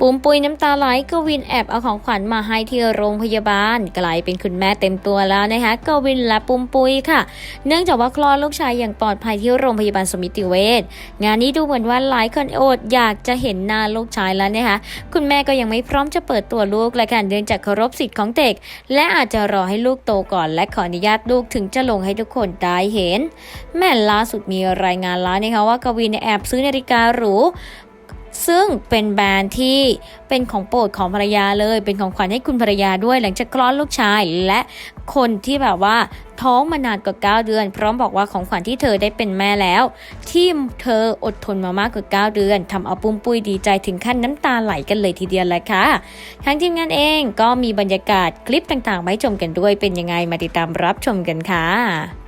ปุ้มปุยน้ำตาไหลกวินแอบเอาของขวัญมาให้ที่โรงพยาบาล กลายเป็นคุณแม่เต็มตัวแล้วนะคะกวินและปุ้มปุยค่ะ เนื่องจากว่าคลอดลูกชายอย่างปลอดภัยที่โรงพยาบาลสมิติเวชงานนี้ดูเหมือนว่าหลายคนอดอยากจะเห็นหน้าลูกชายแล้วนะคะคุณแม่ก็ยังไม่พร้อมจะเปิดตัวลูกและการเดินจากเคารพสิทธิ์ของเด็ก และอาจจะรอให้ลูกโตก่อน และขออนุญาตลูกถึงจะลงให้ทุกคนได้เห็น แม่ล่าสุดมีรายงานแล้วนะคะว่ากวินแอบซื้อนาฬิกาหรู ซึ่งเป็นแบรนด์ที่เป็นของโปรดของภรรยาเลย เป็นของขวัญให้คุณภรรยาด้วย หลังจากคลอดลูกชายและคนที่แบบว่าท้องมานานกว่า 9 เดือน พร้อมบอกว่าของขวัญที่เธอได้เป็นแม่แล้ว ที่เธออดทนมามากกว่า 9 เดือนทำเอาปุ้มปุ้ยดีใจถึงขั้นน้ำตาไหลกันเลยทีเดียวแหละค่ะทางทีมงานเองก็มีบรรยากาศคลิปต่างๆมาให้ชมกันด้วยเป็นยังไงมาติดตามรับชมกันค่ะ